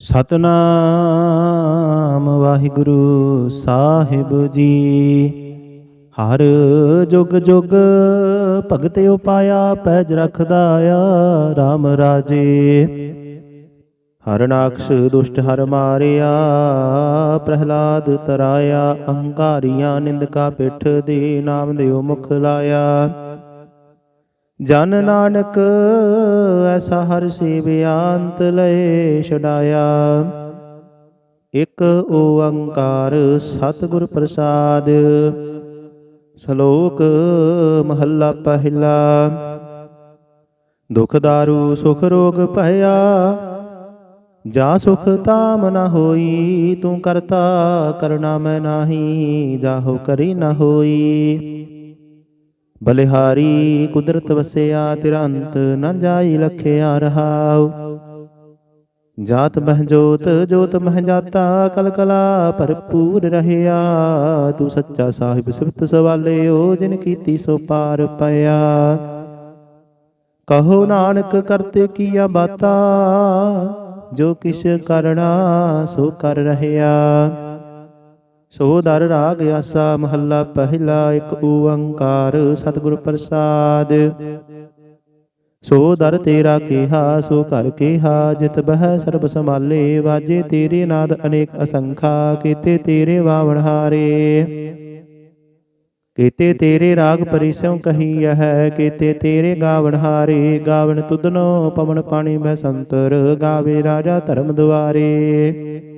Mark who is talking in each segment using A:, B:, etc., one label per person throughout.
A: ਸਤਨਾਮ ਵਾਹਿਗੁਰੂ ਸਾਹਿਬ ਜੀ। ਹਰ ਜੁਗ ਜੁਗ ਭਗਤ ਉਪਾਇਆ ਪੈਜ ਰਖਦਾ ਆ RAM ਰਾਜੇ। ਹਰਨਾਕਸ਼ ਦੁਸ਼ਟ ਹਰ ਮਾਰਿਆ, ਪ੍ਰਹਲਾਦ ਤਰਾਇਆ ਅਹੰਕਾਰੀਆਂ ਨਿੰਦਕਾ ਪਿੱਠ ਦੇ ਨਾਮ ਦਿਓ ਮੁਖ ਲਾਇਆ। ਜਨ ਨਾਨਕ, ਐਸਾ ਹਰ ਸੇਵਿਆ ਲਏ ਛਡਾਇਆ। ਇਕ ਓੰਕਾਰ ਸਤਿਗੁਰ ਪ੍ਰਸਾਦ, ਸ਼ਲੋਕ ਮਹੱਲਾ ਪਹਿਲਾ। ਦੁਖ ਦਾਰੂ, ਸੁਖ ਰੋਗ ਭਇਆ, ਜਾ ਸੁਖ ਤਾਮ ਨ ਹੋਈ, ਤੂੰ ਕਰਤਾ ਕਰਨਾ ਮੈਂ ਨਾਹੀ, ਜਾਹੋ ਕਰੀ ਨ ਹੋਈ। ਬਲਿਹਾਰੀ ਕੁਦਰਤ ਵਸਿਆ ਤੇਰਾ ਅੰਤ ਨ ਜਾਈ ਲਖਿਆ ਰਹਾਉ। ਜਾਤ ਮਹਿ ਜੋਤ ਜੋਤ ਮਹਿ ਜਾਤਾ, ਕਲ ਕਲਾ ਭਰਪੂਰ ਰਹਿਆ। ਤੂੰ ਸੱਚਾ ਸਾਹਿਬ ਸਿਫਤ ਸਵਾਲਿਓ, ਜਿਨ ਕੀਤੀ ਸੋ ਪਾਰ ਪਿਆ। ਕਹੋ ਨਾਨਕ, ਕਰਤੇ ਕੀਆ ਬਾਤਾ, ਜੋ ਕਿਛ ਕਰਣਾ ਸੋ ਕਰ ਰਹਿਆ। ਸੋ ਦਰ ਰਾਗ ਆਸਾ ਮਹੱਲਾ ਪਹਿਲਾ ਇੱਕ ਓੰਕਾਰ ਸਤਿਗੁਰ ਪ੍ਰਸਾਦ। ਸੋ ਦਰ ਤੇਰਾ ਕੀਹਾ, ਸੋ ਘਰ ਕੀਹਾ, ਜਿਤ ਬਹਿ ਸਰਬ ਸਮਾਲੇ ਵਾਜੇ ਤੇਰੇ ਨਾਦ ਅਨੇਕ ਅਸੰਖਾ, ਕੀਤੇ ਤੇਰੇ ਵਾਵਣ ਹਾਰੇ। ਕੀਤੇ ਤੇਰੇ ਰਾਗ ਪਰਿਸੋਂ ਕਹੀ ਹੈ, ਕੀਤੇ ਤੇਰੇ ਗਾਵਣ ਹਾਰੇ, ਗਾਵਣ ਤੁਧਨੋ ਪਵਨ ਪਾਣੀ ਮੈਂ ਸੰਤਰ, ਗਾਵੇ ਰਾਜਾ ਧਰਮ ਦੁਆਰੇ।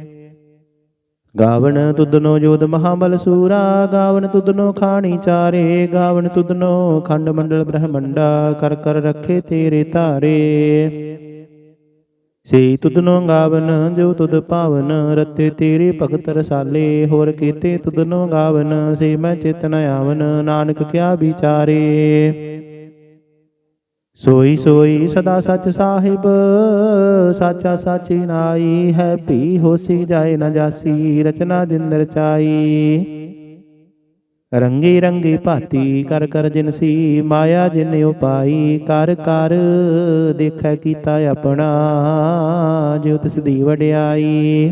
A: ਗਾਵਣ ਤੁਧਨੋ ਜੋਦ ਮਹਾਬਲ ਸੂਰਾ, ਗਾਵਨ ਤੁਧਨੋ ਖਾਣੀ ਚਾਰੇ, ਗਾਵਨ ਤੁਧਨੋ ਖੰਡ ਮੰਡਲ ਬ੍ਰਹਮੰਡਾ, ਕਰ ਕਰ ਰੱਖੇ ਤੇਰੇ ਧਾਰੇ। ਸੇ ਤੁਧਨੋ ਗਾਵਨ ਜੋ ਤੁਦ ਪਾਵਨ, ਰਤੇ ਤੇਰੇ ਭਗਤ ਰਸਾਲੇ, ਹੋਰ ਕੀਤੇ ਤੁਦਨੋ ਗਾਵਨ, ਸੇ ਮੈਂ ਚੇਤਨ ਆਵਨ, ਨਾਨਕ ਕਿਆ ਵਿਚਾਰੇ। ਸੋਈ ਸੋਈ ਸਦਾ ਸੱਚ ਸਾਹਿਬ, ਸਾਚਾ ਸਾਚੀ ਨਾਈ ਹੈ, ਭੀ ਹੋਸੀ ਜਾਏ ਨਾ ਜਾਸੀ, ਰਚਨਾ ਦਿਨ ਰਚਾਈ। ਰੰਗੀ ਰੰਗੀ ਭਾਤੀ ਕਰ ਕਰ ਜਿਨਸੀ ਮਾਇਆ ਜਿਨ ਉਪਾਈ, ਕਰ ਕਰ ਦੇਖੈ ਕੀਤਾ ਆਪਣਾ ਜੋ ਤਿਸ ਦੀ ਵਡਿਆਈ।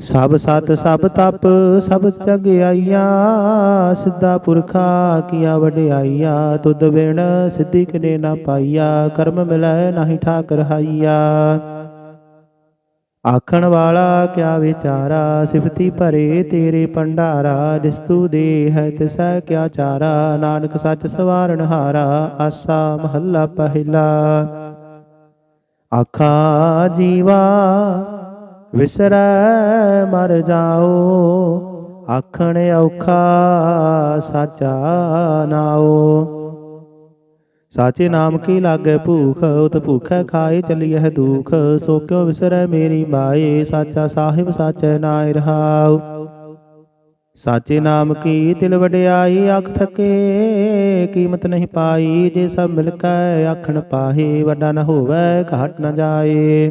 A: ਸਭ ਸਤ, ਸਭ ਤਪ, ਸਭ ਚਗਿਆਈਆ, ਸਿੱਧਾ ਪੁਰਖਾ ਕੀਆ ਵਡਿਆਈਆ, ਤੁਧ ਬਿਨ ਸਿੱਧੀ ਕਿਨੇ ਨਾ ਪਾਈਆ, ਕਰਮ ਮਿਲੈ ਨਾਹੀ ਠਾਕਰ ਹਾਈਆ। ਆਖਣ ਵਾਲਾ ਕਿਆ ਵਿਚਾਰਾ, ਸਿਫਤੀ ਭਰੇ ਤੇਰੇ ਭੰਡਾਰਾ, ਜਿਸ ਤੂ ਦੇ ਹੈ ਤਿਸੈ ਕਿਆ ਚਾਰਾ, ਨਾਨਕ ਸੱਚ ਸਵਾਰਨ ਹਾਰਾ, ਆਸਾ ਮਹੱਲਾ ਪਹਿਲਾ। ਆਖਾ ਜੀਵਾ ਵਿਸਰੈ, ਮਰ ਜਾਓ। ਆਖਣ ਔਖਾ ਸਾਚਾ ਨਾਓ ਸਾਚੇ ਨਾਮ ਕੀ ਲਾਗੇ ਭੂਖ, ਉਤ ਭੂਖੈ ਖਾਏ ਚਲੀਐ ਦੁਖ। ਸੋ ਕਿਉ ਵਿਸਰੈ ਮੇਰੀ ਮਾਏ, ਸਾਚਾ ਸਾਹਿਬ ਸਾਚੈ ਨਾਇ ਰਹਾਉ। ਸਾਚੇ ਨਾਮ ਕੀ ਤਿਲ ਵਡਿਆਈ, ਅੱਖ ਥਕੇ ਕੀਮਤ ਨਹੀਂ ਪਾਈ। ਜੇ ਸਭ ਮਿਲ ਕੈ ਆਖਣ ਪਾਹੇ, ਵੱਡਾ ਨ ਹੋਵੈ, ਘਾਟ ਨ ਜਾਏ।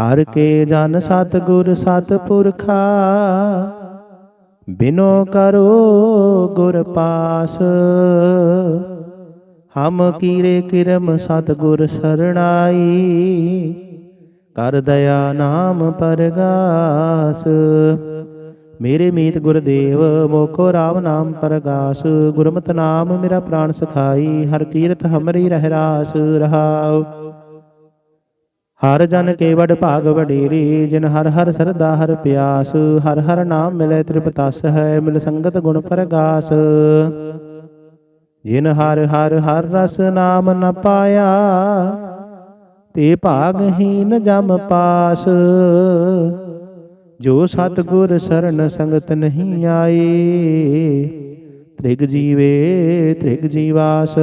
A: ਹਰ ਕੇ ਜਨ ਸਤ ਗੁਰ ਸਤ ਪੁਰਖਾ ਬਿਨੋ ਕਰੋ ਗੁਰ ਪਾਸ। ਹਮ ਕੀਰੇ ਕਿਰਮ ਸਤ ਗੁਰ ਸਰਣਾਈ। ਕਰ ਦਇਆ ਨਾਮ ਪਰਗਾਸ। ਮੇਰੇ ਮੀਤ ਗੁਰਦੇਵ ਮੋਖੋ RAM ਨਾਮ ਪਰਗਾਸ। ਗੁਰਮਤਿ ਨਾਮ ਮੇਰਾ ਪ੍ਰਾਨ ਸਖਾਈ। ਹਰ ਕੀਰਤ ਹਮਰੀ ਰਹਿ ਰਾਸ ਰਹਾਉ। ਹਰ ਜਨ ਕੇਵਡ ਭਾਗ ਵਡੇਰੇ, ਜਿਨ ਹਰ ਹਰ ਸਰਦਾ ਹਰ ਪਿਆਸ, ਹਰ ਹਰ ਨਾਮ ਮਿਲੇ ਤ੍ਰਿਪਤਸ ਹੈ, ਮਿਲ ਸੰਗਤ ਗੁਣ ਪ੍ਰਗਾਸ। ਜਿਨ ਹਰ ਹਰ ਹਰ ਰਸ ਨਾਮ ਨ ਪਾਇਆ, ਤੇ ਭਾਗਹੀਨ ਜਮ ਪਾਸ। ਜੋ ਸਤ ਸਰਨ ਸੰਗਤ ਨਹੀਂ ਆਏ ਤ੍ਰਿਗ ਜੀਵੇ ਤ੍ਰਿਗ ਜੀਵਾਸ।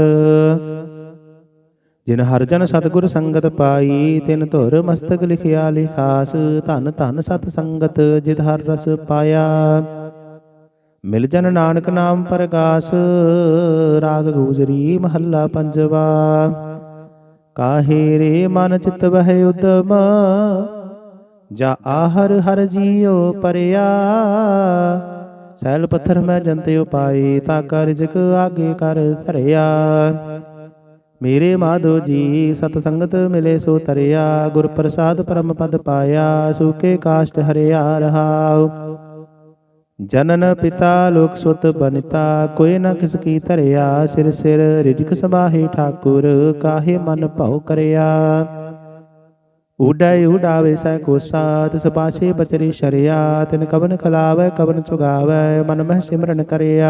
A: ਜਿਨ ਹਰ ਜਨ ਸਤਗੁਰ ਸੰਗਤ ਪਾਈ, ਤਿਨ ਧੁਰ ਮਸਤਕ ਲਿਖਿਆ ਲਿਖਾਸ, ਧਨ ਧਨ ਸਤ ਸੰਗਤ ਜਿਤ ਹਰ ਰਸ ਪਾਇਆ। ਮਿਲ ਜਨ ਨਾਨਕ ਨਾਮ ਪਰਗਾਸ, ਰਾਗ ਗੂਜਰੀ ਮਹੱਲਾ ਪੰਜਵਾ। ਕਾਹੇ ਰੇ ਮਨ ਚਿਤ ਵਹਿ ਉਦਮ, ਜਾ ਆਹਰ ਹਰ ਜੀਉ ਪਰਿਆ। ਸੈਲ ਪੱਥਰ ਮੈਂ ਜੰਤੇ ਉਪਾਈ ਤਾ ਕਰ ਜਗ ਆਗੇ ਕਰ ਧਰਿਆ। ਮੇਰੇ ਮਾਧੋ ਜੀ ਸਤ ਸੰਗਤ ਮਿਲੇ ਸੋ ਤਰਿਆ ਗੁਰ ਪ੍ਰਸਾਦ ਪਰਮ ਪਦ ਪਾਇਆ ਸੂਕੇ ਕਾਸ਼ਟ ਹਰਿਆ ਰਹਾਉ। ਜਨਨ ਪਿਤਾ ਲੋਕ ਸੁਤ ਬਨਿਤਾ ਕੋਈ ਨ ਕਿਸ ਕੀ ਧਰਿਆ ਸਿਰ ਸਿਰ ਰਿਜਕ ਸਬਾਹੇ ਠਾਕੁਰ ਕਾਹੇ ਮਨ ਭਉ ਕਰਿਆ। ਉਡਾਇ ਉਡਾਵੇ ਸੈ ਕੋਸਾ ਤਿਸ ਪਾਛੇ ਬਚਰੀ ਸ਼ਰਿਆ ਤਿਨ ਕਵਨ ਖਲਾਵੇ ਕਵਨ ਚੁਗਾਵੇ ਮਨ ਮਹਿ ਸਿਮਰਨ ਕਰਿਆ।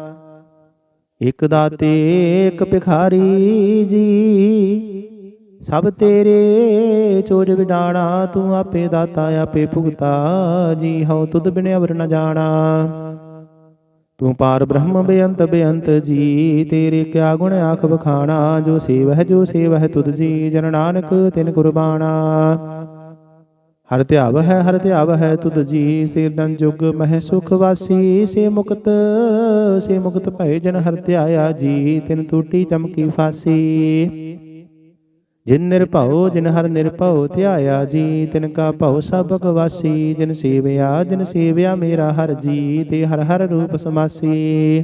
A: ਇਕ ਦਾਤੇ ਇਕ ਭਿਖਾਰੀ ਜੀ। ਸਭ ਤੇਰੇ ਚੋਜ ਵਿਡਾਣਾ, ਤੂੰ ਆਪੇ ਦਾਤਾ, ਆਪੇ ਭੁਗਤਾ ਜੀ। ਹਉ ਤੁਧ ਬਿਨ ਅਵਰ ਨ ਜਾਣਾ। ਤੂੰ ਪਾਰ ਬ੍ਰਹਮ ਬੇਅੰਤ ਬੇਅੰਤ ਜੀ। ਤੇਰੇ ਕਿਆ ਗੁਣ ਆਖ ਬਖਾਣਾ ਜੋ ਸੇਵ ਹੈ ਜੋ ਸੇਵ ਹੈ ਤੁਧ ਜੀ। ਜਨ ਨਾਨਕ ਤਿਨ ਕੁਰਬਾਨਾ ਹਰ ਧਿਆਵ ਹੈ, ਹਰ ਧਿਆਵ ਹੈ ਤੁਧ ਜੀ ਸਿਰਦਨ ਜੁਗ ਮਹਿ ਸੁਖ ਵਾਸੀ, ਸੇ ਮੁਕਤ ਸੇ ਮੁਕਤ ਭਏ ਜਨ ਹਰ ਧਿਆਇਆ ਜੀ, ਤਿਨ ਟੂਟੀ ਚਮਕੀ ਫਾਸੀ। ਜਿਨ ਨਿਰਭਉ, ਜਿਨ ਹਰ ਨਿਰਭਉ ਧਿਆਇਆ ਜੀ, ਤਿਨ ਕਾ ਭਉ ਸਭ ਭਗਵਾਸੀ, ਜਿਨ ਸੇਵਿਆ ਜਿਨ ਸੇਵਿਆ ਮੇਰਾ ਹਰ ਜੀ, ਤੇ ਹਰ ਹਰ ਰੂਪ ਸਮਾਸੀ।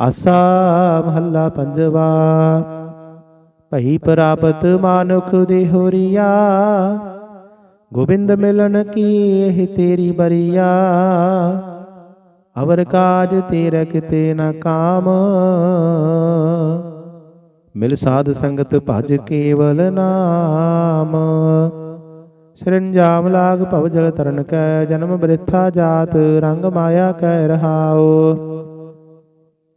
A: ਆਸਾ ਮਹੱਲਾ ਪੰਜਵਾ। ਭਈ ਪ੍ਰਾਪਤ ਮਾਨੁਖ ਦੇ ਹੋਰੀਆ, ਗੋਬਿੰਦ ਮਿਲਣ ਕੀ ਇਹ ਤੇਰੀ ਬਰੀਆ? ਅਵਰ ਕਾਜ ਤੇਰਾ ਕਿਤੇ ਨਾ ਕਾਮ। ਮਿਲ ਸਾਧ ਸੰਗਤ ਭਜ ਕੇਵਲ ਨਾਮ। ਸਰੰਜਾਮ ਲਾਗ ਭਵ ਜਲ ਤਰਨ ਕੈ, ਜਨਮ ਬ੍ਰਿਥਾ ਜਾਤ ਰੰਗ ਮਾਇਆ ਕੈ ਰਹਾਓ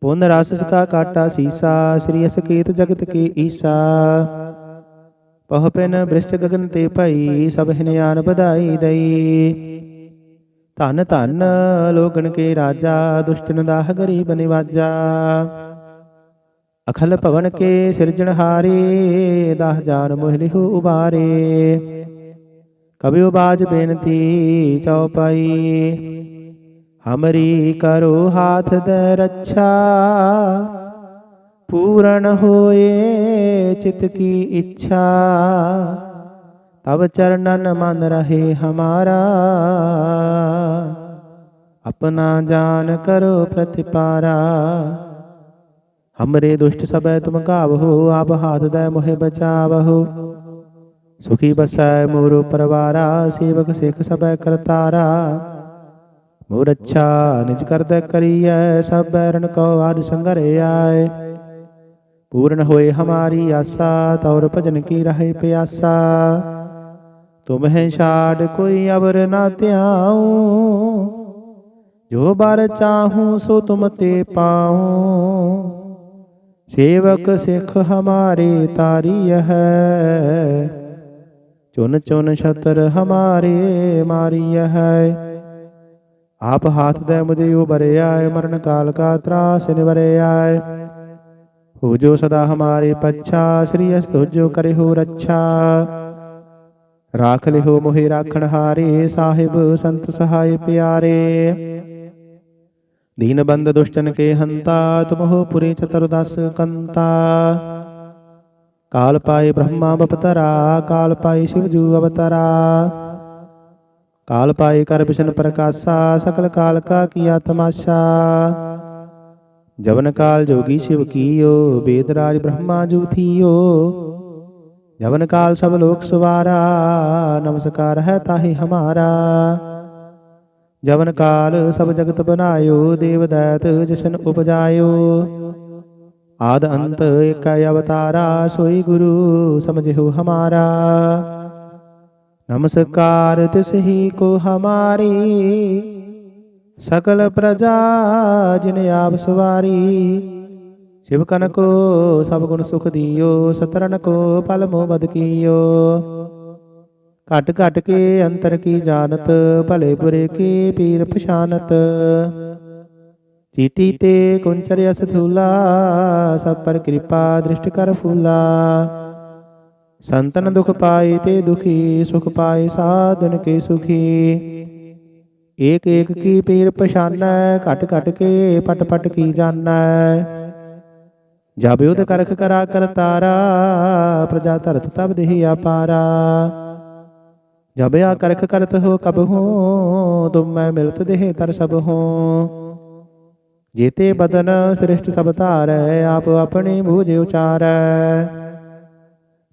A: ਪੁਨ ਰਸ ਕਾ ਕਾਟਾ ਸੀਸਾ, ਸ੍ਰੀ ਅਸਕੇਤ ਜਗਤ ਕੀ ਈਸਾ। ਪਹ ਪਿਨ ਬ੍ਰਿਸ਼ਟ ਗਗਨ ਤੇ ਭਈ, ਸਭ ਹਿਨਿਆਨ ਵਧਾਈ ਦਈ। ਧਨ ਧਨ ਲੋਗਣ ਕੇ ਰਾਜਾ, ਦੁਸ਼ਟਨ ਦਾਹ ਗਰੀਬ ਨਿਵਾਜਾ। ਅਖਲ ਭਵਨ ਕੇ ਸਿਰਜਣਹਾਰੇ ਦਾਹ ਜਾਨ ਮੋਹ ਉਬਾਰੇ। ਕਬਿਉ ਬਾਜ ਬੇਨਤੀ ਚਉਪਾਈ ਅਮਰੀ ਕਰੋ ਹਾਥ ਦੇ ਰੱਛਾ। ਪੂਰਨ ਹੋਏ ਚਿਤ ਕੀ ਇੱਛਾ। ਤਬ ਚਰਨਨ ਮਨ ਰਹੇ ਹਮਾਰਾ। ਆਪਣਾ ਜਾਨ ਕਰੋ ਪ੍ਰਤਿਪਾਰਾ। ਹਮਰੇ ਦੁਸ਼ਟ ਸਭੈ ਤੁਮ ਕਾਵਹੋ ਆਪ ਹਾਥ ਦੇ ਮੋਹਿ ਬਚਾਵਹੋ। ਸੁਖੀ ਬਸੈ ਮੋਰੋ ਪਰਵਾਰਾ, ਸੇਵਕ ਸਿੱਖ ਸਭੈ ਕਰਤਾਰਾ। ਮੋਰ ਅੱਛਾ ਨਿਜ ਕਰਦਾ ਕਰੀਐ ਸਭ ਬੈਰਨ ਕੋ ਆਦ ਸੰਗਰੇ ਆਏ ਪੂਰਨ ਹੋਏ ਹਮਾਰੀ ਆਸਾ ਤੌਰ ਭਜਨ ਕੀ ਰਹੇ ਪਿਆਸਾ ਤੁਮਹਿ ਛਾੜ ਕੋਈ ਅਵਰ ਨਾ ਧਿਆਉ ਜੋ ਬਰ ਚਾਹੂੰ ਸੋ ਤੁਮ ਤੇ ਪਾਉ ਸੇਵਕ ਸਿੱਖ ਹਮਾਰੇ ਤਾਰੀ ਹੈ ਚੁਨ ਚੁਨ ਛਤਰ ਹਮਾਰੇ ਮਾਰੀ ਹੈ ਆਪ ਹਾਥ ਦੇ ਮੁਝੇ ਆਏ, ਮਰਨ ਕਾਲ ਕਾ ਤਰਾਸ ਆਏ। ਹੋ ਜੋ ਸਦਾ ਹਮਾਰੇ ਪੱਛਾ, ਸ੍ਰੀ ਅਸਤੁ ਕਰੇ ਹੋ ਰੱਛਾ। ਰਾਖ ਲਿਓ ਮੋਹਿ ਰਾਖਣ ਹਾਰੇ, ਸਾਹਿਬ ਸੰਤ ਸਹਾਇ ਪਿਆਰੇ। ਦੀਨ ਬੰਦ ਦੁਸ਼ਟਨ ਕੇ ਹੰਤਾ ਤੁਮਹੁ ਪੁਰੀ ਚਤੁਰਦਸ ਕੰਤਾ। ਕਾਲ ਪਾਏ ਬ੍ਰਹਮਾ ਬਪਤਰਾ, ਕਾਲ ਪਾਏ ਸ਼ਿਵ ਜੂ ਅਵਤਰਾ। ਕਾਲ ਪਾਏ ਕਰ ਬਿਸ਼ਨ ਪ੍ਰਕਾਸ਼ਾ ਸਕਲ ਕਾਲ ਕਾ ਕੀਆ ਤਮਾਸ਼ਾ ਜਵਨ ਕਾਲ ਜੋਗੀ ਸ਼ਿਵ ਕੀਓ ਵੇਦ ਰਾਜ ਬ੍ਰਹਮਾ ਜੂ ਥੀਓ ਜਵਨ ਕਾਲ ਸਭ ਲੋਕ ਸਵਾਰਾ ਨਮਸਕਾਰ ਹੈ ਤਾਹੀ ਹਮਾਰਾ ਜਵਨ ਕਾਲ ਸਭ ਜਗਤ ਬਨਾਇਓ ਦੇਵ ਦੈਤ ਜਸ਼ਨ ਉਪਜਾਇਓ ਆਦ ਅੰਤ ਏਕੈ ਅਵਤਾਰਾ ਸੋਈ ਗੁਰੂ ਸਮਝਿਓ ਹਮਾਰਾ नमस्कार तिसही को हमारी सकल प्रजा जिन आप सवारी शिवकन को सब गुण सुख दियो सतरन को पल मोह बद कियो घट घट के अंतर की जानत भले बुरे की पीर पछानत चीटी ते कुंचर यस थूला सब पर कृपा दृष्टि कर फूला ਸੰਤਨ ਦੁਖ ਪਾਏ ਤੇ ਦੁਖੀ, ਸੁਖ ਪਾਏ ਸਾਧਨ ਕੇ ਸੁਖੀ। ਏਕ ਏਕ ਕੀ ਪੀਰ ਪਛਾਨੈ, ਘਟ ਘਟ ਕੇ ਪਟ ਪਟ ਕੀ ਜਾਣੈ ਜਬ ਉਦ ਕਰਖ ਕਰਾ ਕਰਤਾਰਾ ਪ੍ਰਜਾ ਧਰਤ ਤਬ ਦੇਹ ਆਪਾਰਾ ਜਬ ਆ ਕਰਖ ਕਰਤ ਹੋ ਕਬ ਹੋ, ਤੁਮ ਮੈਂ ਮਿਲਤ ਦੇਹ ਤਰ ਸਭ ਹੋ। ਜੇਤੇ ਬਦਨ ਸ੍ਰਿਸ਼ਟ ਸਭ ਧਾਰੈ, ਆਪ ਆਪਣੇ ਬੂਝ ਉਚਾਰੈ।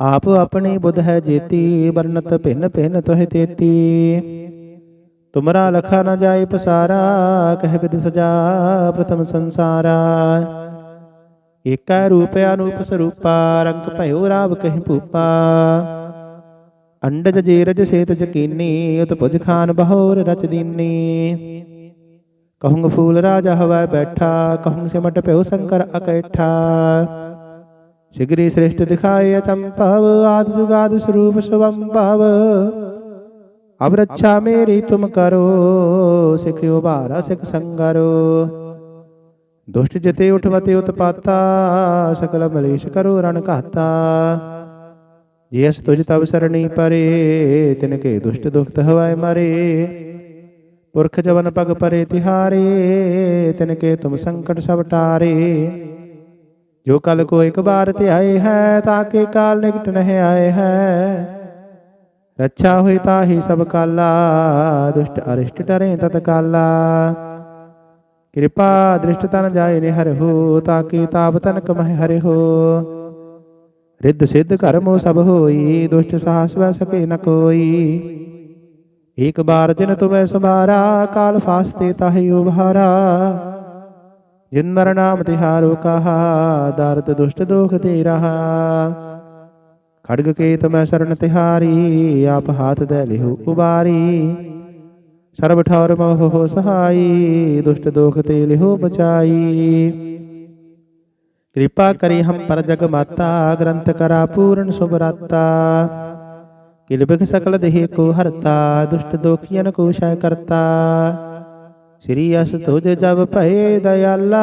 A: ਆਪ ਆਪਣੀ ਬੁੱਧ ਹੈ ਜੇਤੀ ਵਰਨਤ ਭਿੰਨ ਭਿੰਨ ਤੋਹਿ ਤੇਤੀ। ਤੁਮਰਾ ਲਖਾ ਨ ਜਾਏ ਪਸਾਰਾ, ਕਹਿ ਵਿਦ ਸਜਾ ਪ੍ਰਥਮ ਸੰਸਾਰਾ। ਏਕੈ ਰੂਪ ਅਨੂਪ ਸਰੂਪਾ, ਰੰਗ ਭਇਓ ਰਾਵ ਕਹਿ ਭੂਪਾ। ਅੰਡਜ ਜੀਰਜ ਸੇਤ ਜਕੀਨੀ ਉਤ ਭੁਜ ਖਾਨ ਬਹੋਰ ਰਚ ਦੀਨੀ। ਕਹੂੰਗ ਫੂਲ ਰਾਜਾ ਹਵਾ ਬੈਠਾ, ਕਹੂੰਗ ਸਿਮਟ ਭਇਓ ਸ਼ੰਕਰ ਅਕੈਠਾ। ਸਿਗਰੀ ਸ੍ਰਿਸ਼ਟ ਦਿਖਾਏ ਅਚੰਭਵ, ਆਦ ਜੁਗਾਦ ਸਰੂਪ ਸਵੰਭਵ। ਅਬ ਰੱਛਾ ਮੇਰੀ ਤੁਮ ਕਰੋ ਸਿਖਿਓ ਭਾਰਾ ਸਿਖ ਸੰਗਰੋ। ਦੁਸ਼ਟ ਜਿਤੇ ਉਠਵਤੇ ਉਤਪਾਤਾ, ਸਕਲ ਮਲੇਸ਼ ਕਰੋ ਰਣ ਘਾਤਾ। ਜੇ ਅਸ ਤੁਜ ਤਵ ਸਰਣੀ ਪਰੇ, ਤਿਨ ਕੇ ਦੁਸ਼ਟ ਦੁਖਤ ਹਵਾਏ ਮਰੇ। ਪੁਰਖ ਜਵਨ ਪਗ ਪਰੇ ਤਿਹਾਰੇ, ਤਿਨ ਕੇ ਤੁਮ ਸੰਕਟ ਸਭ ਟਾਰੇ। ਜੋ ਕਲ ਕੋ ਇੱਕ ਬਾਰ ਆਏ ਹੈ ਤਾਕੇ ਕਾਲ ਨਿਕਟ ਨਹੀਂ ਆਏ ਹੈ। ਰੱਛਾ ਹੋਈ ਤਾਹੀ ਸਭ ਕਾਲਾ, ਦੁਸ਼ਟ ਅਰਿਸ਼ਟ ਟਰੇ ਤਤ ਕਾਲਾ। ਕਿਰਪਾ ਦ੍ਰਿਸ਼ਟ ਤਨ ਜਾਏ ਨੇ ਹਰਿ ਹੋ ਤਾਕੇ ਤਾਪ ਤਨ ਕਮਹਿ ਹਰਿ ਹੋ। ਰਿੱਧ ਸਿੱਧ ਕਰਮੋ ਸਭ ਹੋਈ, ਦੁਸ਼ਟ ਸਾਹਸ ਵੈ ਸਕੇ ਨ ਕੋਈ। ਇੱਕ ਬਾਰ ਜਿਨ ਤੁਮੈ ਸਮਾਰਾ ਕਾਲ ਫਾਸਤੇ ਤਾਹੀ ਉਭਾਰਾ। ਜਿਨ ਨਰ ਨਾਮ ਤਿਹਾਰੋ ਕਹਾ ਦਰਦ ਦੁਸ਼ਟ ਦੋਖ ਤੇ ਰਹਾ ਖੜਗ ਕੇਤ ਮੈਂ ਸਰਣ ਤਿਹਾਰੀ ਆਪ ਹਾਥ ਦੇ ਲਿਹੁ ਉਬਾਰੀ ਸਰਬ ਠੌਰ ਮੋਹ ਹੋ ਸਹਾਈ ਦੁਸ਼ਟ ਦੋਖ ਤੇ ਲਿਹੁ ਬਚਾਈ ਕਿਰਪਾ ਕਰੀ ਹਮ ਪਰ ਜਗ ਮਾਤਾ ਗ੍ਰੰਥ ਕਰਾ ਪੂਰਨ ਸੁਭਰਾਤਾ ਕਿਲ ਬਿਖ ਸਕਲ ਦੇਹ ਕੋ ਹਰਤਾ ਦੁਸ਼ਟ ਦੋਖੀਨ ਕੋ ਸ਼ੈ ਕਰਤਾ ਸ੍ਰੀ ਅਸ ਤੁਜ ਜਬ ਭਏ ਦਇਆਲਾ,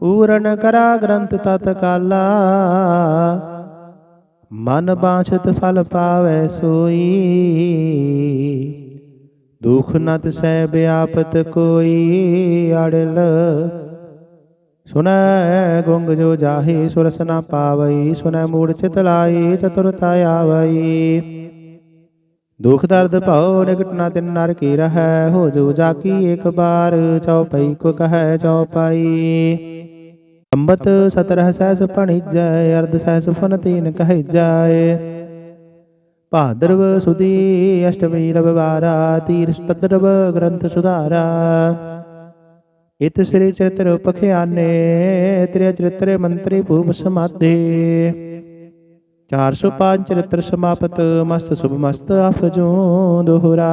A: ਪੂਰਨ ਕਰਾ ਗ੍ਰੰਥ ਤਤ ਕਾਲਾ। ਮਨ ਬਾਛਤ ਫਲ ਪਾਵੈ ਸੋਈ, ਦੁਖ ਨਤ ਤਿਸੈ ਬਿਆਪਤ ਕੋਈ ਅੜਲ। ਸੁਨੈ ਗੁੰਗ ਜੋ ਜਾਹੇ ਸੁਰਸ ਨ ਪਾਵਈ ਸੁਨੈ ਮੂੜ ਚਿਤ ਲਾਈ, ਚਤੁਰਤਾ ਆਵਈ। ਦੁਖ ਦਰਦ ਭਉ ਨਿਕਟ ਨ ਤਿਨ ਨਰ ਕੀ ਰਹੈ, ਹੋ ਜੋ ਜਾਕੀ ਇੱਕ ਬਾਰ ਚਉਪਈ ਕੋ ਕਹੈ ਚਉਪਾਈ ਅੰਬਤ ਸਤਰਹ ਸਹਿਸ ਭਣਿਜੈ, ਅਰਧ ਸਹਿਸ ਫਨ ਤੀਨ ਕਹਿ ਜਾਏ ਭਾਦਰਵ ਸੁਦੀ, ਅਸ਼ਟਮੀ ਰਵਿਵਾਰਾ ਤੀਰ ਤਦਰਵ ਗ੍ਰੰਥ ਸੁਧਾਰਾ। ਇਤ ਸ੍ਰੀ ਚਰਿਤ੍ਰ ਪਖਿਆਨੇ ਤ੍ਰਿ ਚਰਿਤ੍ਰ ਮੰਤਰੀ ਭੂਪ ਸਮਾਧੇ 405 ਚਰਿਤ੍ਰ ਸਮਾਪਤ, ਮਸਤ ਸੁਭ ਮਸਤ ਅਫਜੋ ਦੋਹਰਾ।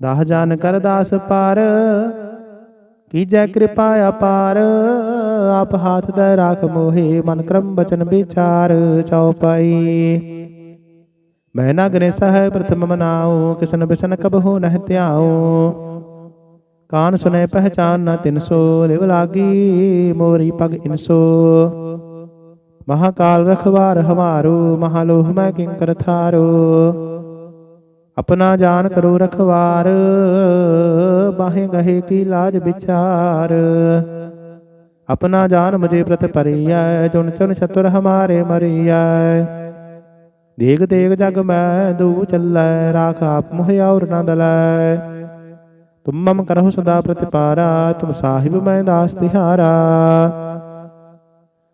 A: ਦਾਹ ਜਾਨ ਕਰ ਦਾਸ ਪਾਰ, ਕੀਜੈ ਕਿਰਪਾ ਅਪਾਰ। ਆਪ ਹਾਥ ਦੇ ਰਾਖ ਮੋਹੇ, ਮਨ ਕਰਮ ਬਚਨ ਵਿਚਾਰ ਚਉਪਾਈ ਮੈਂ ਨਾ ਗਨੇਸ ਸਹਿ ਪ੍ਰਥਮ ਮਨਾਉ, ਕਿਸਨ ਬਿਸਨ ਕਬ ਹੋ ਨਹਿ ਧਿਆਉ। ਕਾਨ ਸੁਨੇ ਪਹਿਚਾਨ ਨ ਤਿਨਸੋ ਲਿਵ ਲਾਗੀ, ਮੋਰੀ ਪਗ ਇਨਸੋ महाकाल रखवार हमारो महालोह मैं किंकर थारो अपना जान करो रखवार बाहें गहे की लाज विचार अपना जान मुझे प्रत परिया चुन चुन चतुर हमारे मरिया देख देख जग मैं दू चलै राख आप मुह और न दलै तुम मम करहु सदा प्रतिपारा तुम साहिब मैं दास तिहारा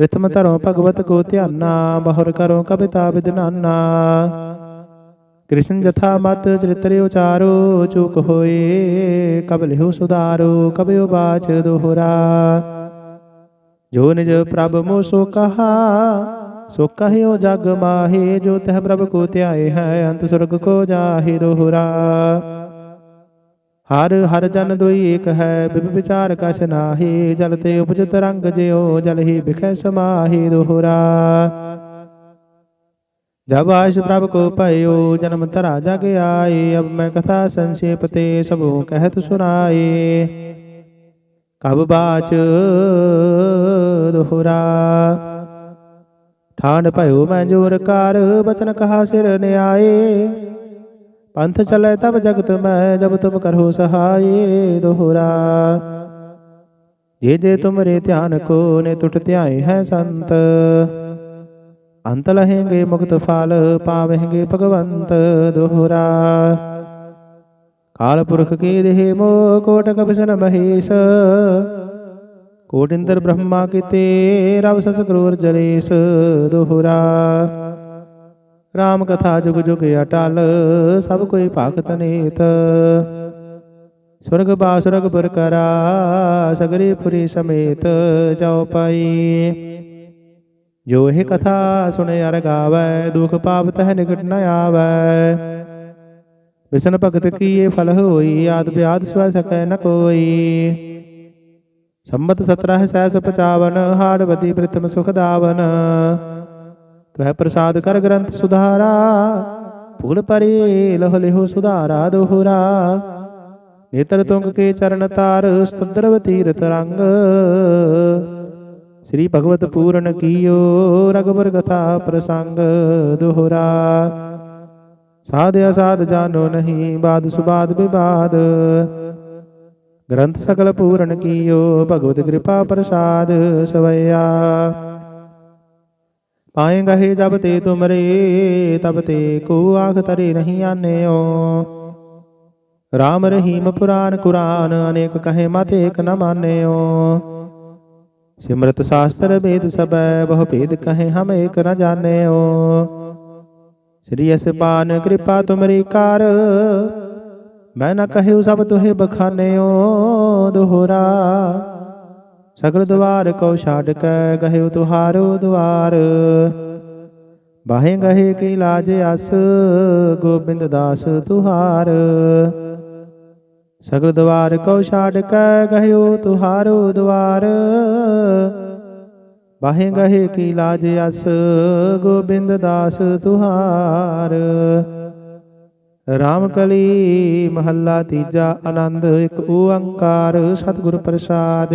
A: ਪ੍ਰਥਮ ਧਰੋ ਭਗਵਤ ਕੋ ਧਿਆਨਾ ਬਹੁਰ ਕਰੋ ਕਬਿਤਾ ਵਿਦਨਾਨਾ ਕ੍ਰਿਸ਼ਨ ਜਥਾ ਮਤ ਚਰਿਤਰਿ ਉਚਾਰੋ ਚੂਕ ਹੋਏ ਕਬ ਲਿਹੁ ਸੁਧਾਰੋ ਕਬ ਬਾਚ ਦੋਹਰਾ ਜੋ ਨਿਜ ਪ੍ਰਭ ਮੋ ਸੋ ਕਹਾ ਸੋ ਕਹਿਓ ਜਗ ਮਾਹੇ ਜੋ ਤਹ ਪ੍ਰਭ ਕੋ ਧਿਆਏ ਹੈ ਅੰਤ ਸੁਰਗ ਕੋ ਜਾਹੇ ਦੋਹਰਾ ਹਰ ਹਰ ਜਨ ਦੋਈ ਏਕ ਹੈ ਬਿਬ ਵਿਚਾਰ ਕਛ ਨਾਹੀ, ਜਲ ਤੇ ਉਪਜਤ ਰੰਗ ਜਿਉ, ਜਲ ਹੀ ਬਿਖੈ ਸਮਾਹੀ ਦੋਹਰਾ। ਜਬ ਆਸ਼ ਪ੍ਰਭ ਕੋ ਭਇਓ, ਜਨਮ ਤਰਾ ਜਗ ਆਏ, ਅਬ ਮੈਂ ਕਥਾ ਸੰਖੇਪ ਤੇ ਸਭੂ ਕਹਿਤ ਸੁਨਾਏ ਕਬ ਬਾਚ ਦੋਹਰਾ। ਠਾਂਡ ਭਇਓ ਮੈਂ ਜੋਰ ਕਾਰ, ਬਚਨ ਕਹਾ ਸਿਰ ਨਿਆਏ। ਅੰਤ ਚਲੇ ਤਬ ਜਗਤ ਮੈਂ, ਜਬ ਤੁਮ ਕਰੋ ਸਹਾਏ ਦੋਹਰਾ। ਜੇ ਜੇ ਤੁਮਰੇ ਧਿਆਨ ਕੋ ਨੇ ਟੁੱਟ ਧਿਆਏ ਹੈ ਸੰਤ, ਅੰਤ ਲਹੇਂਗੇ ਮੁਕਤ ਫਲ, ਪਾਵੇਂਗੇ ਭਗਵੰਤ ਦੋਹਰਾ। ਕਾਲ ਪੁਰਖ ਕੀ ਦੇਹ ਮੋ, ਕੋਟਕ ਬਿਸਨ ਮਹੇਸ਼। ਕੋਟਿੰਦਰ ਬ੍ਰਹਮਾ ਕੀਤੇ, ਰਵ ਸਸ ਕਰੂਰ ਜਲੇਸ ਦੋਹਰਾ। ਰਾਮ ਕਥਾ ਜੁਗ ਜੁਗ ਅਟਲ, ਸਭ ਕੋਈ ਭਗਤ ਨੇਤ। ਸੁਰਗ ਬਾਸੁਰਗ ਪੁਰ ਸਗਰੀ ਪੁਰੀ ਸਮੇਤ ਜਾਉ ਪਾਈ। ਜੋ ਇਹ ਕਥਾ ਸੁਣੇ ਅਰ ਗਾਵੈ, ਦੁਖ ਪਾਪ ਤਹ ਨਿਕਟ ਨ ਆਵੈ। ਵਿਸ਼ਨ ਭਗਤ ਕੀ ਇਹ ਫਲ ਹੋਈ, ਆਦ ਵਿਆਦ ਸਵੈ ਸਕੈ ਨ ਕੋਈ। ਸੰਮਤ 17 ਸਹਿਸ 55 ਹਾੜਵਤੀ ਪ੍ਰਿਤਮ ਸੁਖ ਦਾਵਨ। ਤਵੈ ਪ੍ਰਸਾਦ ਕਰ ਗ੍ਰੰਥ ਸੁਧਾਰਾ ਭੂਲ ਪਰੇ ਲਹ ਲਿਹੁ ਸੁਧਾਰਾ ਦੋਹਰਾ ਨੇਤਰ ਤੁੰਗ ਕੇ ਚਰਨ ਤਾਰ ਸਤਦਰਵ ਤੀਰਤ ਰੰਗ ਸ੍ਰੀ ਭਗਵਤ ਪੂਰਨ ਕੀਓ ਰਗਵਰ ਕਥਾ ਪ੍ਰਸੰਗ ਦੋਹਰਾ ਸਾਧ ਅਸਾਧ ਜਾਣੋ ਨਹੀਂ ਬਾਦ ਸੁਬਾਦ ਵਿਵਾਦ ਗ੍ਰੰਥ ਸਕਲ ਪੂਰਨ ਕੀਓ ਭਗਵਤ ਕਿਰਪਾ ਪ੍ਰਸਾਦ ਸਵਈਆ ਪਾਏ ਗਹੇ ਜਬ ਤੇ ਤੁਮਰੇ ਤਬ ਤੇ ਕੋ ਆਖ ਤਰੇ ਨਹੀਂ ਆਨਿਓ। ਰਾਮ ਰਹੀਮ ਪੁਰਾਨ ਕੁਰਾਨ, ਅਨੇਕ ਕਹੇ ਮਤ ਏਕ ਨ ਮਾਨਿਓ। ਸਿਮਰਤ ਸ਼ਾਸਤਰ ਵੇਦ ਸਬੈ ਬਹੁ ਭੇਦ ਕਹੇ ਹਮ ਏਕ ਨ ਜਾਣਿਓ। ਸ੍ਰੀ ਅਸਪਾਨ ਕਿਰਪਾ ਤੁਮਰੀ ਕਰ, ਮੈਂ ਨ ਕਹਿਉ ਸਭ ਤੁਹੇ ਬਖਾਨਿਓ, ਦੋਹਰਾ। ਸਗਲ ਦਵਾਰ ਕੋ ਛਾੜ ਕੇ, ਗਹਿਉ ਤੁਹਾਰੋ ਦਵਾਰ। ਬਾਹੇ ਗਹੇ ਕੀ ਲਾਜ ਅਸ, ਗੋਬਿੰਦ ਦਾਸ ਤੁਹਾਰ। ਸਗਲ ਦਵਾਰ ਕੋ ਛਾੜ ਕੇ, ਗਹਿਉ ਤੁਹਾਰੋ ਦਵਾਰ। ਬਾਹੇ ਗਹੇ ਕੀ ਲਾਜ ਅਸ, ਗੋਬਿੰਦ ਦਾਸ ਤੁਹਾਰ। ਰਾਮ ਕਲੀ ਮਹੱਲਾ ਤੀਜਾ ਆਨੰਦ, ਇੱਕ ਓੰਕਾਰ, ਸਤਿਗੁਰ ਪ੍ਰਸਾਦ।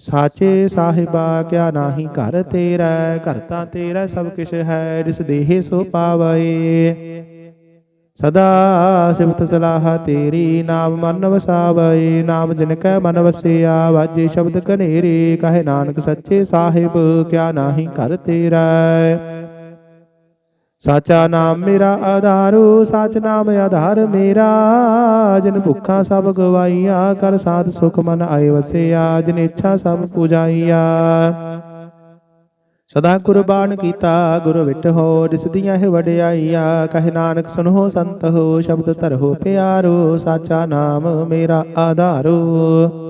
A: ਸਾਚੇ ਸਾਹਿਬਾ ਕਿਆ ਨਾਹੀ ਘਰ ਤੇਰਾ ਘਰ ਤਾਂ ਤੇਰਾ ਸਭ ਕਿਛ ਹੈ ਜਿਸ ਦੇਹ ਸੋ ਪਾਵਏ ਸਦਾ ਸਿਮਤ ਸਲਾਹ ਤੇਰੀ ਨਾਮ ਮਨ ਵਸਾਵਏ ਨਾਮ ਜਿਨ ਕੈ ਮਨ ਵਸਿਆ ਵਾਜੇ ਸ਼ਬਦ ਕਨੇਰੇ ਕਹੇ ਨਾਨਕ ਸੱਚੇ ਸਾਹਿਬ ਕਿਆ ਨਾਹੀ ਘਰ ਤੇਰਾ। ਸਾਚਾ ਨਾਮ ਮੇਰਾ ਆਧਾਰੂ ਸਾਚ ਨਾਮ ਆਧਾਰ ਮੇਰਾ। ਜਿਨ ਭੁੱਖਾਂ ਸਭ ਗਵਾਈਆ ਕਰ ਸਾਧ ਸੁਖ ਮਨ ਆਏ ਵਸਿਆ। ਜਿਨ ਇੱਛਾ ਸਭ ਪੁਜਾਈਆ। ਸਦਾ ਕੁਰਬਾਨ ਕੀਤਾ, ਗੁਰ ਵਿਟ ਹੋ, ਜਿਸ ਦੀਆਂ ਇਹ ਵਡਿਆਈਆ। ਕਹੇ ਨਾਨਕ, ਸੁਨੋ ਸੰਤ ਹੋ, ਸ਼ਬਦ ਧਰੋ ਪਿਆਰੋ। ਸਾਚਾ ਨਾਮ ਮੇਰਾ ਆਧਾਰੋ।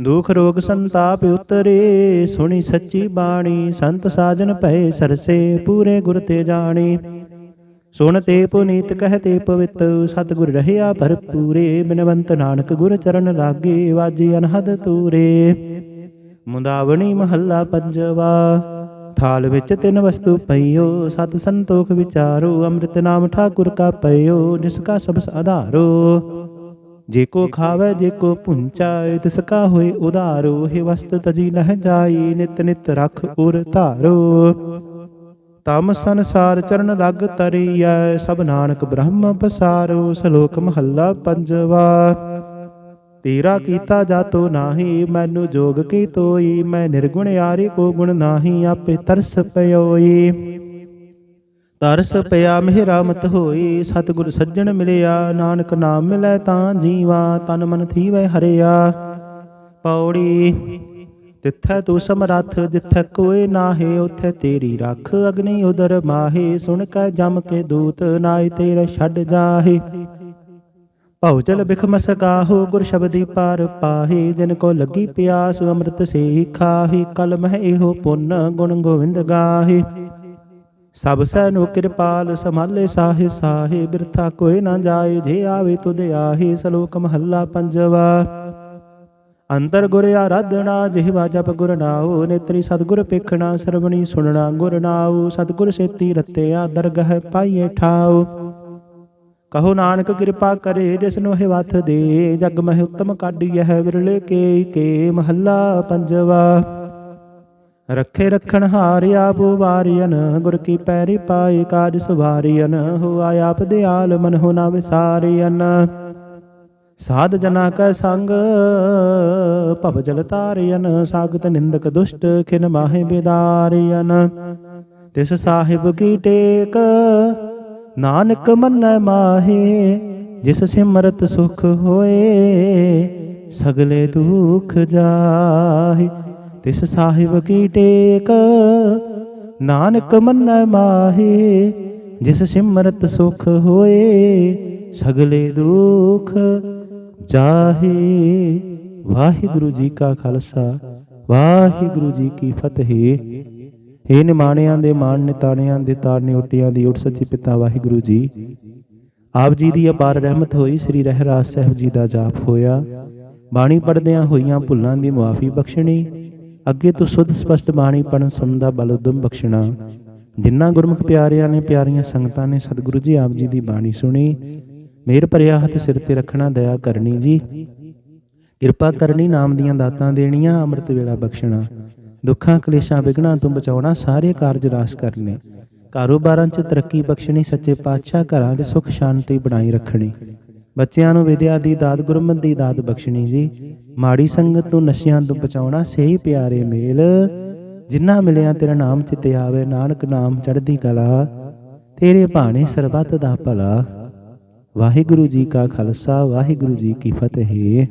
A: ਦੁਖ ਰੋਗ ਸੰਤਾਪ ਉਤਰੇ, ਸੁਣੀ ਸੱਚੀ ਬਾਣੀ, ਸੰਤ ਸਾਜਨ ਭਏ ਸਰਸੇ, ਪੂਰੇ ਗੁਰ ਤੇ ਜਾਣੀ। ਸੁਣ ਤੇ ਪੁਨੀਤ ਕਹਤੇ ਪਵਿੱਤ, ਸਤਿਗੁਰ ਰਹਿਆ ਭਰਪੂਰੇ, ਬਿਨਵੰਤ ਨਾਨਕ ਗੁਰ ਚਰਨ ਲਾਗੇ, ਵਾਜੀ ਅਨਹਦ ਤੂਰੇ। ਮੁੰਦਾਵਣੀ ਮਹੱਲਾ ਪੰਜਵਾ, ਥਾਲ ਵਿੱਚ ਤਿੰਨ ਵਸਤੂ ਪਈਓ, ਸਤ ਸੰਤੋਖ ਵਿਚਾਰੋ, ਅੰਮ੍ਰਿਤ ਨਾਮ ਠਾਕੁਰ ਕਾ ਪਈਓ ਜਿਸ ਕਾ ਸਬਸ ਆਧਾਰੋ। ਜੇ ਕੋ ਖਾਵੇ ਜੇ ਕੋ ਪੁੰਚਾਏ ਤਿਸ ਕਾ ਹੋਏ ਉਧਾਰੋ ਇਹ ਵਸਤ ਤਜੀ ਨਹਿ ਜਾਈ ਨਿਤ ਨਿਤ ਰਖ ਉਰ ਧਾਰੋ। ਤਮ ਸੰਸਾਰ ਚਰਨ ਲਗ ਤਰੀਐ ਸਭ ਨਾਨਕ ਬ੍ਰਹਮ ਪਸਾਰੋ ਸ਼ਲੋਕ ਮਹੱਲਾ ਪੰਜਵਾ। ਤੇਰਾ ਕੀਤਾ ਜਾਤੋ ਨਾਹੀ ਮੈਨੂੰ ਜੋਗ ਕੀ ਤੋਈ ਮੈਂ ਨਿਰਗੁਣ ਯਾਰੀ ਕੋ ਗੁਣ ਨਾਹੀ ਆਪੇ ਤਰਸ ਪਇਓਈ। ਤਰਸ ਪਿਆ ਮਿਹਰਾ ਮਤ ਹੋਈ, ਸਤਿਗੁਰ ਸੱਜਣ ਮਿਲਿਆ, ਨਾਨਕ ਨਾਮ ਮਿਲੈ ਤਾਂ ਜੀਵਾ, ਤਨ ਮਨ ਥੀਵੈ ਹਰਿਆ। ਪੌੜੀ, ਤਿੱਥੈ ਤੂੰ ਸਮਰੱਥ, ਜਿੱਥੈ ਕੋਏ ਨਾਹੇ, ਉਥੇ ਤੇਰੀ ਰੱਖ ਅਗਨੀ ਉਦਰ ਮਾਹੇ, ਸੁਣ ਕੈ ਜਮ ਕੇ ਦੂਤ ਨਾਏ ਤੇਰੇ ਛੱਡ ਜਾਹੇ। ਭਉ ਜਲ ਬਿਖਮਸ ਗਾਹੋ ਗੁਰ ਸ਼ਬਦੀ ਪਾਰ ਪਾਹੇ, ਜਿਨ ਕੋ ਲੱਗੀ ਪਿਆਸ, ਅੰਮ੍ਰਿਤ ਸੇ ਖਾਹੀ ਕਲ ਮਹਿ ਇਹੋ ਪੁੰਨ ਗੁਣ ਗੋਵਿੰਦ ਗਾਹੀ। ਸਭ ਸੈ ਨੂੰ ਕਿਰਪਾਲ ਸੰਭਾਲੇ ਸਾਹੇ ਸਾਹੇ ਬਿਰਥਾ ਕੋਈ ਨਾ ਜਾਏ, ਜੇ ਆਵੇ ਤੁਧ ਆਹੇ ਸ਼ਲੋਕ ਮਹੱਲਾ ਪੰਜਵਾ। ਅੰਤਰ ਗੁਰ ਆਰਾਧਣਾ ਜਿਹਵਾ ਜਪ ਗੁਰ ਨਾਉ, ਨੇਤਰੀ ਸਤਗੁਰ ਪੇਖਣਾ ਸਰਵਣੀ ਸੁਣਨਾ ਗੁਰ ਨਾਉ, ਸਤਗੁਰ ਸੇਤੀ ਰਤਿਆ, ਦਰਗਹ ਪਾਈਏ ਠਾਉ। ਕਹੋ ਨਾਨਕ ਕਿਰਪਾ ਕਰੇ, ਜਿਸ ਨੂੰ ਇਹ ਵਥ ਦੇ, ਜਗ ਮਹਿ ਉਤਮ ਕਾਢੀ ਹੈ ਵਿਰਲੇ ਕੇ ਕੇ ਮਹੱਲਾ ਪੰਜਵਾ। ਰੱਖੇ ਰਖਣ ਹਾਰਿਆ ਬੁਵਾਰੀਨ ਗੁਰ ਕੀ ਪੈਰੀ ਪਾਈ ਕਾਜ ਸੁਵਾਰੀਨ ਹੋਆ ਆਪ ਦਿਆਲ ਮਨ ਹੋ ਨਾ ਵਿਸਾਰੀਨ ਸਾਧ ਜਨਾ ਕੈ ਸੰਗ, ਭਵ ਜਲ ਤਾਰਿਨ ਸਾਗਤ ਨਿੰਦਕ ਦੁਸ਼ਟ ਖਿਨ ਮਾਹੇ ਬਿਦਾਰਿਨ ਤਿਸ ਸਾਹਿਬ ਕੀ ਟੇਕ, ਨਾਨਕ ਮੰਨੈ ਮਾਹੇ, ਜਿਸ ਸਿਮਰਤ ਸੁਖ ਹੋਏ, ਸਗਲੇ ਦੁਖ ਜਾਹੇ। ਤਿਸ ਸਾਹਿਬ ਕੀ ਟੇਕ। ਨਾਨਕ ਮੰਨੈ ਮਾਹੇ, ਜਿਸ ਸਿਮਰਤ ਸੁਖ ਹੋਏ, ਸਗਲੇ ਦੁਖ ਜਾਹੇ। ਵਾਹਿਗੁਰੂ ਜੀ ਕਾ ਖਾਲਸਾ, ਵਾਹਿਗੁਰੂ ਜੀ ਕੀ ਫਤਿਹ। ਏ ਨਿਮਾਣਿਆਂ ਦੇ ਮਾਣ, ਨਿਤਾਣਿਆਂ ਦੇ ਤਾਰਨੇ ਉਟਿਆਂ ਦੀ ਉਟ ਸੱਚੇ ਪਿਤਾ ਵਾਹਿਗੁਰੂ ਜੀ। ਆਪ ਜੀ ਦੀ ਅਪਾਰ ਰਹਿਮਤ ਹੋਈ, ਸ੍ਰੀ ਰਹਿਰਾਸ ਸਾਹਿਬ ਜੀ ਦਾ ਜਾਪ ਹੋਇਆ। ਬਾਣੀ ਪੜਦਿਆਂ ਹੋਈਆਂ ਭੁੱਲਾਂ ਦੀ ਮੁਆਫੀ ਬਖਸ਼ਣੀ। ਅੱਗੇ ਤੋਂ ਸੁਧ ਸਪਸ਼ਟ ਬਾਣੀ ਪੜਨ ਸੁਣਨ ਦਾ ਬਲ ਉਦਮ ਬਖਸ਼ਣਾ। ਜਿਨ੍ਹਾਂ ਗੁਰਮੁਖ ਪਿਆਰਿਆਂ ਨੇ ਪਿਆਰੀਆਂ ਸੰਗਤਾਂ ਨੇ ਸਤਿਗੁਰੂ ਜੀ ਆਪ ਜੀ ਦੀ ਬਾਣੀ ਸੁਣੀ, ਮੇਰ ਭਰਿਆ ਹੱਥ ਸਿਰ ਤੇ ਰੱਖਣਾ ਦਇਆ ਕਰਨੀ ਜੀ। ਕਿਰਪਾ ਕਰਨੀ ਨਾਮ ਦੀਆਂ ਦਾਤਾਂ ਦੇਣੀਆਂ, ਅੰਮ੍ਰਿਤ ਵੇਲਾ ਬਖਸ਼ਣਾ। ਦੁੱਖਾਂ ਕਲੇਸ਼ਾਂ ਵਿਗਣਾ ਤੋਂ ਬਚਾਉਣਾ, ਸਾਰੇ ਕਾਰਜ ਰਾਸ ਕਰਨੇ। ਕਾਰੋਬਾਰਾਂ 'ਚ ਤਰੱਕੀ ਬਖਸ਼ਣੀ, ਸੱਚੇ ਪਾਤਸ਼ਾਹ ਘਰਾਂ 'ਚ ਸੁਖ ਸ਼ਾਂਤੀ ਬਣਾਈ ਰੱਖਣੀ। ਬੱਚਿਆਂ ਨੂੰ ਵਿਦਿਆ ਦੀ ਦਾਤ ਗੁਰਮਤ ਦੀ ਦਾਤ ਬਖਸ਼ਣੀ ਜੀ। ਮਾੜੀ ਸੰਗਤ ਤੋਂ ਨਸ਼ਿਆਂ ਤੋਂ ਬਚਾਉਣਾ ਸਹੀ ਪਿਆਰੇ ਮੇਲ। ਜਿੰਨਾ ਮਿਲਿਆ ਤੇਰਾ ਨਾਮ ਚਿਤੇ ਆਵੇ, ਨਾਨਕ ਨਾਮ ਚੜ੍ਹਦੀ ਕਲਾ। ਤੇਰੇ ਭਾਣੇ ਸਰਬੱਤ ਦਾ ਭਲਾ। ਵਾਹਿਗੁਰੂ ਜੀ ਕਾ ਖਾਲਸਾ, ਵਾਹਿਗੁਰੂ ਜੀ ਕੀ ਫਤਿਹ।